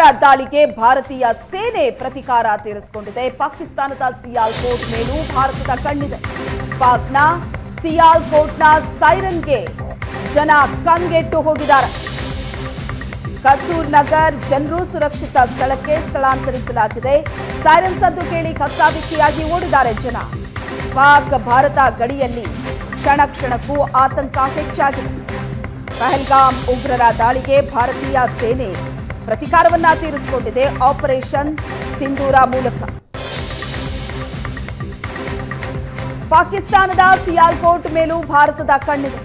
ಉಗ್ರರ ದಾಳಿಗೆ ಭಾರತೀಯ ಸೇನೆ ಪ್ರತಿಕಾರ ತೀರಿಸಿಕೊಂಡಿದೆ. ಪಾಕಿಸ್ತಾನದ ಸಿಯಾಲ್ ಸಿಯಾಲ್ಕೋಟ್ ಮೇಲೂ ಭಾರತದ ಕಣ್ಣಿದೆ. ಪಾಕ್ನ ಸಿಯಾಲ್ಕೋಟ್ನ ಸೈರನ್ಗೆ ಜನ ಕಂಗೆಟ್ಟು ಹೋಗಿದ್ದಾರೆ. ಕಸೂರ್ ನಗರ್ ಜನರು ಸುರಕ್ಷಿತ ಸ್ಥಳಕ್ಕೆ ಸ್ಥಳಾಂತರಿಸಲಾಗಿದೆ. ಸೈರನ್ ಸದ್ದು ಕೇಳಿ ಕಕ್ಕಾಬಿಕ್ಕಿಯಾಗಿ ಓಡಿದ್ದಾರೆ ಜನ. ಪಾಕ್, ಭಾರತ ಗಡಿಯಲ್ಲಿ ಕ್ಷಣ ಕ್ಷಣಕ್ಕೂ ಆತಂಕ ಹೆಚ್ಚಾಗಿದೆ. ಪಹಲ್ಗಾಮ್ ಉಗ್ರರ ದಾಳಿಗೆ ಭಾರತೀಯ ಸೇನೆ ಪ್ರತಿಕಾರವನ್ನ ತೀರಿಸಿಕೊಂಡಿದೆ ಆಪರೇಷನ್ ಸಿಂಧೂರ ಮೂಲಕ. ಪಾಕಿಸ್ತಾನದ ಸಿಯಾಲ್ಕೋಟ್ ಮೇಲೂ ಭಾರತದ ಕಣ್ಣಿದೆ.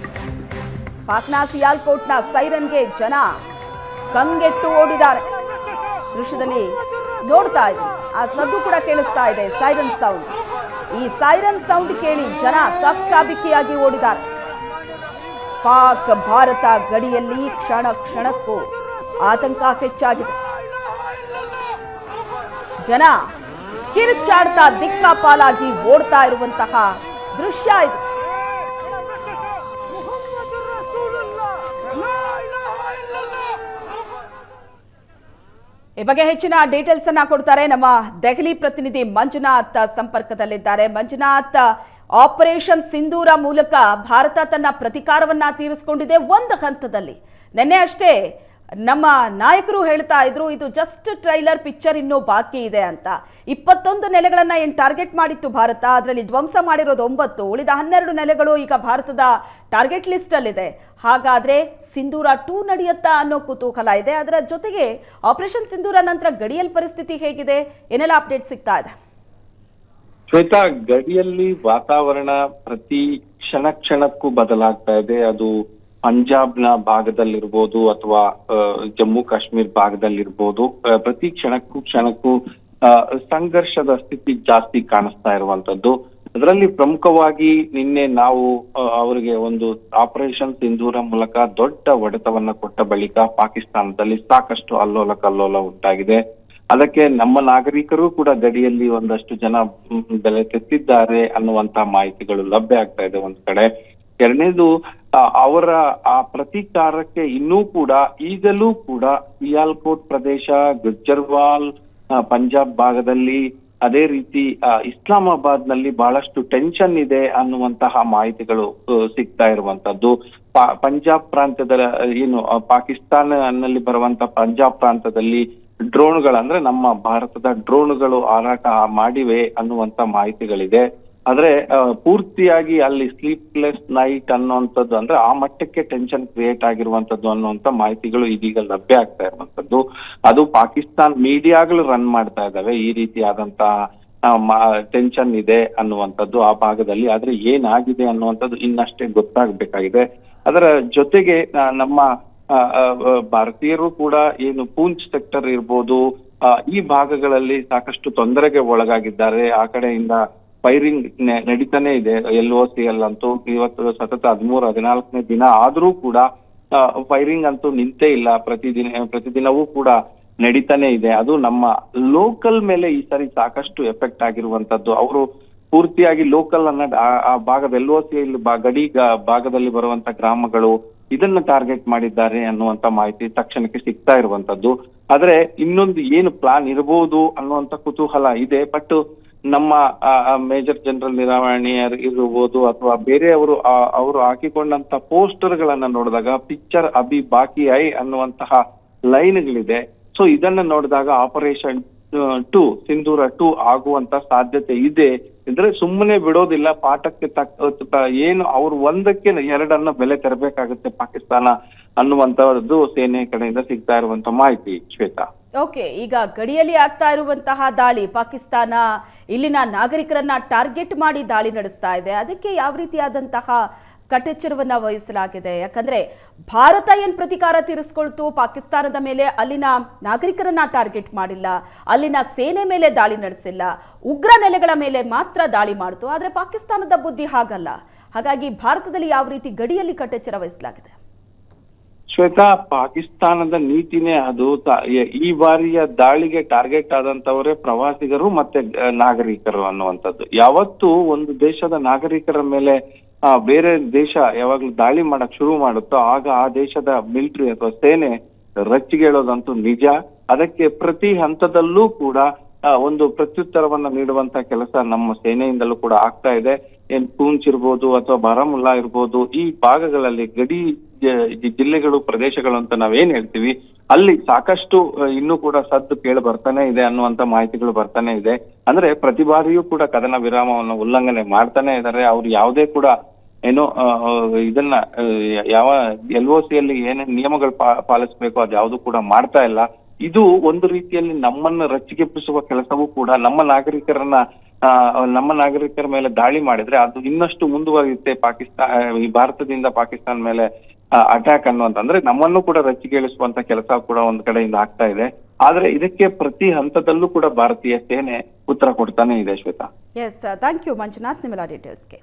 ಪಾಕ್ನ ಸಿಯಾಲ್ಕೋಟ್ನ ಸೈರನ್ಗೆ ಜನ ಕಂಗೆಟ್ಟು ಓಡಿದ್ದಾರೆ. ದೃಶ್ಯದಲ್ಲಿ ನೋಡ್ತಾ ಇದೆ ಆ ಸದ್ದು ಕೂಡ ಕೇಳಿಸ್ತಾ ಇದೆ ಸೈರನ್ ಸೌಂಡ್. ಈ ಸೈರನ್ ಸೌಂಡ್ ಕೇಳಿ ಜನ ಕಕ್ಕಾಬಿಕ್ಕಿಯಾಗಿ ಓಡಿದ್ದಾರೆ. ಪಾಕ್ ಭಾರತ ಗಡಿಯಲ್ಲಿ ಕ್ಷಣ ಕ್ಷಣಕ್ಕೂ ಆತಂಕ ಹೆಚ್ಚಾಗಿದೆ. ಜನ ಕಿರುಚಾಡ್ತಾ ದಿಕ್ಕಾಪಾಲಾಗಿ ಓಡ್ತಾ ಇರುವಂತಹ ದೃಶ್ಯ ಇದು. ಈ ಬಗ್ಗೆ ಹೆಚ್ಚಿನ ಡೀಟೇಲ್ಸ್ ಅನ್ನ ಕೊಡ್ತಾರೆ ನಮ್ಮ ದೆಹಲಿ ಪ್ರತಿನಿಧಿ ಮಂಜುನಾಥ್ ಸಂಪರ್ಕದಲ್ಲಿದ್ದಾರೆ. ಮಂಜುನಾಥ್, ಆಪರೇಷನ್ ಸಿಂಧೂರ ಮೂಲಕ ಭಾರತ ತನ್ನ ಪ್ರತಿಕಾರವನ್ನ ತೀರಿಸಿಕೊಂಡಿದೆ. ಒಂದು ಹಂತದಲ್ಲಿ. ನಿನ್ನೆ ಅಷ್ಟೇ ನಮ್ಮ ನಾಯಕರು ಹೇಳ್ತಾ ಇದ್ರು, ಇದು ಜಸ್ಟ್ ಟ್ರೈಲರ್ ಪಿಕ್ಚರ್ ಇನ್ನೂ ಬಾಕಿ ಇದೆ ಅಂತ. ಇಪ್ಪತ್ತೊಂದು ನೆಲೆಗಳನ್ನ ಏನ್ ಟಾರ್ಗೆಟ್ ಮಾಡಿತ್ತು ಭಾರತ? ಅದರಲ್ಲಿ ಧ್ವಂಸ ಮಾಡಿರೋದು ಒಂಬತ್ತು, ಉಳಿದ ಹನ್ನೆರಡು ನೆಲೆಗಳು ಈಗ ಭಾರತದ ಟಾರ್ಗೆಟ್ ಲಿಸ್ಟ್ ಅಲ್ಲಿದೆ. ಹಾಗಾದ್ರೆ ಸಿಂಧೂರ ಟೂ ನಡೆಯುತ್ತಾ ಅನ್ನೋ ಕುತೂಹಲ ಇದೆ. ಅದರ ಜೊತೆಗೆ ಆಪರೇಷನ್ ಸಿಂಧೂರ ನಂತರ ಗಡಿಯಲ್ಲಿ ಪರಿಸ್ಥಿತಿ ಹೇಗಿದೆ? ಏನೆಲ್ಲ ಅಪ್ಡೇಟ್ ಸಿಗ್ತಾ ಇದೆ? ಶ್ವೇತಾ, ಗಡಿಯಲ್ಲಿ ವಾತಾವರಣ ಪ್ರತಿ ಕ್ಷಣ ಕ್ಷಣಕ್ಕೂ ಬದಲಾಗ್ತಾ ಇದೆ. ಅದು ಪಂಜಾಬ್ನ ಭಾಗದಲ್ಲಿರ್ಬೋದು ಅಥವಾ ಜಮ್ಮು ಕಾಶ್ಮೀರ್ ಭಾಗದಲ್ಲಿರ್ಬೋದು ಪ್ರತಿ ಕ್ಷಣಕ್ಕೂ ಕ್ಷಣಕ್ಕೂ ಸಂಘರ್ಷದ ಸ್ಥಿತಿ ಜಾಸ್ತಿ ಕಾಣಿಸ್ತಾ ಇರುವಂತದ್ದು ಅದರಲ್ಲಿ ಪ್ರಮುಖವಾಗಿ ನಿನ್ನೆ ನಾವು ಅವರಿಗೆ ಒಂದು ಆಪರೇಷನ್ ಸಿಂಧೂರ ಮೂಲಕ ದೊಡ್ಡ ಒಡೆತವನ್ನ ಕೊಟ್ಟ ಬಳಿಕ ಪಾಕಿಸ್ತಾನದಲ್ಲಿ ಸಾಕಷ್ಟು ಅಲ್ಲೋಲ ಕಲ್ಲೋಲ ಉಂಟಾಗಿದೆ. ಅದಕ್ಕೆ ನಮ್ಮ ನಾಗರಿಕರು ಕೂಡ ಗಡಿಯಲ್ಲಿ ಒಂದಷ್ಟು ಜನ ಬೆಲೆ ತೆತ್ತಿದ್ದಾರೆ ಅನ್ನುವಂತ ಮಾಹಿತಿಗಳು ಲಭ್ಯ ಆಗ್ತಾ ಇದೆ ಒಂದ್ ಕಡೆ. ಎರಡನೇದು ಅವರ ಆ ಪ್ರತೀಕಾರಕ್ಕೆ ಇನ್ನೂ ಕೂಡ ಈಗಲೂ ಕೂಡ ಸಿಯಾಲ್ಕೋಟ್ ಪ್ರದೇಶ, ಗುಜ್ಜರ್ವಾಲ್ ಪಂಜಾಬ್ ಭಾಗದಲ್ಲಿ ಅದೇ ರೀತಿ ಇಸ್ಲಾಮಾಬಾದ್ನಲ್ಲಿ ಬಹಳಷ್ಟು ಟೆನ್ಷನ್ ಇದೆ ಅನ್ನುವಂತಹ ಮಾಹಿತಿಗಳು ಸಿಗ್ತಾ ಇರುವಂತದ್ದು ಪಂಜಾಬ್ ಪ್ರಾಂತ್ಯದ, ಏನು ಪಾಕಿಸ್ತಾನನಲ್ಲಿ ಬರುವಂತ ಪಂಜಾಬ್ ಪ್ರಾಂತದಲ್ಲಿ ಡ್ರೋನ್ಗಳು ಅಂದ್ರೆ ನಮ್ಮ ಭಾರತದ ಡ್ರೋನ್ಗಳು ಹಾರಾಟ ಮಾಡಿವೆ ಅನ್ನುವಂತ ಮಾಹಿತಿಗಳಿದೆ. ಆದ್ರೆ ಪೂರ್ತಿಯಾಗಿ ಅಲ್ಲಿ ಸ್ಲೀಪ್ಲೆಸ್ ನೈಟ್ ಅನ್ನುವಂಥದ್ದು ಅಂದ್ರೆ ಆ ಮಟ್ಟಕ್ಕೆ ಟೆನ್ಷನ್ ಕ್ರಿಯೇಟ್ ಆಗಿರುವಂತದ್ದು ಅನ್ನುವಂಥ ಮಾಹಿತಿಗಳು ಇದೀಗ ಲಭ್ಯ ಆಗ್ತಾ ಇರುವಂತದ್ದು ಅದು ಪಾಕಿಸ್ತಾನ್ ಮೀಡಿಯಾಗಳು ರನ್ ಮಾಡ್ತಾ ಇದ್ದಾವೆ. ಈ ರೀತಿಯಾದಂತಹ ಟೆನ್ಷನ್ ಇದೆ ಅನ್ನುವಂಥದ್ದು ಆ ಭಾಗದಲ್ಲಿ. ಆದ್ರೆ ಏನಾಗಿದೆ ಅನ್ನುವಂಥದ್ದು ಇನ್ನಷ್ಟೇ ಗೊತ್ತಾಗಬೇಕಾಗಿದೆ. ಅದರ ಜೊತೆಗೆ ನಮ್ಮ ಭಾರತೀಯರು ಕೂಡ ಏನು ಪೂಂಚ್ ಸೆಕ್ಟರ್ ಇರ್ಬೋದು ಈ ಭಾಗಗಳಲ್ಲಿ ಸಾಕಷ್ಟು ತೊಂದರೆಗೆ ಒಳಗಾಗಿದ್ದಾರೆ. ಆ ಕಡೆಯಿಂದ ಫೈರಿಂಗ್ ನಡೀತಾನೆ ಇದೆ ಎಲ್ ಓ ಸಿ ಎಲ್ ಅಂತೂ. ಇವತ್ತು ಸತತ ಹದಿಮೂರು, ಹದಿನಾಲ್ಕನೇ ದಿನ ಆದ್ರೂ ಕೂಡ ಫೈರಿಂಗ್ ಅಂತೂ ನಿಂತೇ ಇಲ್ಲ. ಪ್ರತಿದಿನ ಪ್ರತಿದಿನವೂ ಕೂಡ ನಡೀತಾನೆ ಇದೆ. ಅದು ನಮ್ಮ ಲೋಕಲ್ ಮೇಲೆ ಈ ಸಾರಿ ಸಾಕಷ್ಟು ಎಫೆಕ್ಟ್ ಆಗಿರುವಂತದ್ದು. ಅವರು ಪೂರ್ತಿಯಾಗಿ ಲೋಕಲ್ ಅನ್ನ, ಆ- ಭಾಗದ ಎಲ್ ಓ ಸಿ ಗಡಿ ಭಾಗದಲ್ಲಿ ಬರುವಂತ ಗ್ರಾಮಗಳು ಇದನ್ನ ಟಾರ್ಗೆಟ್ ಮಾಡಿದ್ದಾರೆ ಅನ್ನುವಂತ ಮಾಹಿತಿ ತಕ್ಷಣಕ್ಕೆ ಸಿಗ್ತಾ ಇರುವಂತದ್ದು. ಆದ್ರೆ ಇನ್ನೊಂದು ಏನು ಪ್ಲಾನ್ ಇರಬಹುದು ಅನ್ನುವಂತ ಕುತೂಹಲ ಇದೆ. ಬಟ್ ನಮ್ಮ ಮೇಜರ್ ಜನರಲ್ ನಿರಾವಣೆಯರ್ ಇರಬಹುದು ಅಥವಾ ಬೇರೆಯವರು ಅವರು ಹಾಕಿಕೊಂಡಂತ ಪೋಸ್ಟರ್ ಗಳನ್ನ ನೋಡಿದಾಗ, ಪಿಕ್ಚರ್ ಅಭಿ ಬಾಕಿ ಐ ಅನ್ನುವಂತಹ ಲೈನ್ಗಳಿದೆ. ಸೊ, ಇದನ್ನ ನೋಡಿದಾಗ ಆಪರೇಷನ್ ಟು, ಸಿಂಧೂರ ಟು ಆಗುವಂತ ಸಾಧ್ಯತೆ ಇದೆ ಅಂದ್ರೆ ಸುಮ್ಮನೆ ಬಿಡೋದಿಲ್ಲ, ಪಾಠಕ್ಕೆ ತಕ್ಕ ಏನು ಅವ್ರು ಒಂದಕ್ಕೆ ಎರಡನ್ನ ಬೆಲೆ ತರಬೇಕಾಗುತ್ತೆ ಪಾಕಿಸ್ತಾನ ಅನ್ನುವಂತದ್ದು ಸೇನೆ ಕಡೆಯಿಂದ ಸಿಗ್ತಾ ಇರುವಂತ ಮಾಹಿತಿ ಶ್ವೇತಾ. ಓಕೆ, ಈಗ ಗಡಿಯಲ್ಲಿ ಆಗ್ತಾ ಇರುವಂತಹ ದಾಳಿ ಪಾಕಿಸ್ತಾನ, ಇಲ್ಲಿನ ನಾಗರಿಕರನ್ನ ಟಾರ್ಗೆಟ್ ಮಾಡಿ ದಾಳಿ ನಡೆಸ್ತಾ ಇದೆ. ಅದಕ್ಕೆ ಯಾವ ರೀತಿಯಾದಂತಹ ಕಟ್ಟೆಚ್ಚರವನ್ನ ವಹಿಸಲಾಗಿದೆ? ಯಾಕಂದ್ರೆ ಭಾರತ ಏನ್ ಪ್ರತಿಕಾರ ತೀರಿಸ್ಕೊಳ್ತು, ಪಾಕಿಸ್ತಾನದ ಮೇಲೆ ಅಲ್ಲಿನ ನಾಗರಿಕರನ್ನ ಟಾರ್ಗೆಟ್ ಮಾಡಿಲ್ಲ, ಅಲ್ಲಿನ ಸೇನೆ ಮೇಲೆ ದಾಳಿ ನಡೆಸಿಲ್ಲ, ಉಗ್ರ ನೆಲೆಗಳ ಮೇಲೆ ಮಾತ್ರ ದಾಳಿ ಮಾಡಿತು. ಆದ್ರೆ ಪಾಕಿಸ್ತಾನದ ಬುದ್ಧಿ ಹಾಗಲ್ಲ. ಹಾಗಾಗಿ ಭಾರತದಲ್ಲಿ ಯಾವ ರೀತಿ ಗಡಿಯಲ್ಲಿ ಕಟ್ಟೆಚ್ಚರ ವಹಿಸಲಾಗಿದೆ? ಶ್ವೇತಾ, ಪಾಕಿಸ್ತಾನದ ನೀತಿನೇ ಅದು. ಈ ಬಾರಿಯ ದಾಳಿಗೆ ಟಾರ್ಗೆಟ್ ಆದಂತವರೇ ಪ್ರವಾಸಿಗರು ಮತ್ತೆ ನಾಗರಿಕರು ಅನ್ನುವಂಥದ್ದು. ಯಾವತ್ತು ಒಂದು ದೇಶದ ನಾಗರಿಕರ ಮೇಲೆ ಬೇರೆ ದೇಶ ಯಾವಾಗ್ಲೂ ದಾಳಿ ಮಾಡಕ್ ಶುರು ಮಾಡುತ್ತೋ, ಆಗ ಆ ದೇಶದ ಮಿಲಿಟರಿ ಅಥವಾ ಸೇನೆ ರಚ್ಚಿಗೇಳೋದಂತೂ ನಿಜ. ಅದಕ್ಕೆ ಪ್ರತಿ ಹಂತದಲ್ಲೂ ಕೂಡ ಒಂದು ಪ್ರತ್ಯುತ್ತರವನ್ನ ನೀಡುವಂತ ಕೆಲಸ ನಮ್ಮ ಸೇನೆಯಿಂದಲೂ ಕೂಡ ಆಗ್ತಾ ಇದೆ. ಏನ್ ಪೂಂಚ್ ಇರ್ಬೋದು ಅಥವಾ ಬಾರಾಮುಲ್ಲಾ ಇರ್ಬೋದು, ಈ ಭಾಗಗಳಲ್ಲಿ ಗಡಿ ಜಿಲ್ಲೆಗಳು, ಪ್ರದೇಶಗಳು ಅಂತ ನಾವೇನ್ ಹೇಳ್ತೀವಿ, ಅಲ್ಲಿ ಸಾಕಷ್ಟು ಇನ್ನೂ ಕೂಡ ಸದ್ದು ಕೇಳಿ ಬರ್ತಾನೆ ಇದೆ ಅನ್ನುವಂತ ಮಾಹಿತಿಗಳು ಬರ್ತಾನೆ ಇದೆ. ಅಂದ್ರೆ ಪ್ರತಿ ಬಾರಿಯೂ ಕೂಡ ಕದನ ವಿರಾಮವನ್ನು ಉಲ್ಲಂಘನೆ ಮಾಡ್ತಾನೆ ಇದ್ದಾರೆ ಅವ್ರು ಯಾವುದೇ ಕೂಡ ಏನು ಇದನ್ನ ಯಾವ ಎಲ್ ಒ ಸಿಯಲ್ಲಿ ಏನೇನ್ ನಿಯಮಗಳು ಪಾಲಿಸಬೇಕು ಅದು ಯಾವುದು ಕೂಡ ಮಾಡ್ತಾ ಇಲ್ಲ. ಇದು ಒಂದು ರೀತಿಯಲ್ಲಿ ನಮ್ಮನ್ನ ರಚ್ಚಿಗೆಪ್ಪಿಸುವ ಕೆಲಸವೂ ಕೂಡ ನಮ್ಮ ನಾಗರಿಕರನ್ನ ನಮ್ಮ ನಾಗರಿಕರ ಮೇಲೆ ದಾಳಿ ಮಾಡಿದ್ರೆ ಅದು ಇನ್ನಷ್ಟು ಮುಂದುವರಿಯುತ್ತೆ ಪಾಕಿಸ್ತಾನ ಈ ಭಾರತದಿಂದ ಪಾಕಿಸ್ತಾನ ಮೇಲೆ ಅಟ್ಯಾಕ್ ಅನ್ನುವಂತ ಅಂದ್ರೆ ನಮ್ಮನ್ನು ಕೂಡ ರಚ್ಚಿಗೇಳಿಸುವಂತ ಕೆಲಸ ಕೂಡ ಒಂದ್ ಕಡೆಯಿಂದ ಆಗ್ತಾ ಇದೆ. ಆದ್ರೆ ಇದಕ್ಕೆ ಪ್ರತಿ ಹಂತದಲ್ಲೂ ಕೂಡ ಭಾರತೀಯ ಸೇನೆ ಉತ್ತರ ಕೊಡ್ತಾನೆ ಇದೆ Shweta. Yes thank you Manjunath. ನಿಮ್ಮೆಲ್ಲ ಡೀಟೇಲ್ಸ್ಗೆ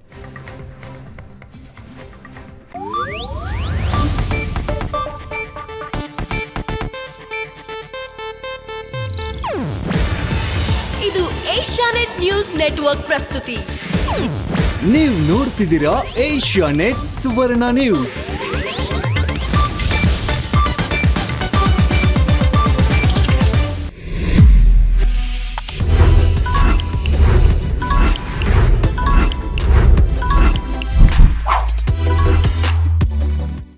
ಇದು ಏಷ್ಯಾನೆಟ್ ನ್ಯೂಸ್ ನೆಟ್ವರ್ಕ್ ಪ್ರಸ್ತುತಿ. ನೀವು ನೋಡ್ತಿದ್ದೀರಾ ಏಷ್ಯಾ ನೆಟ್ ಸುವರ್ಣ ನ್ಯೂಸ್.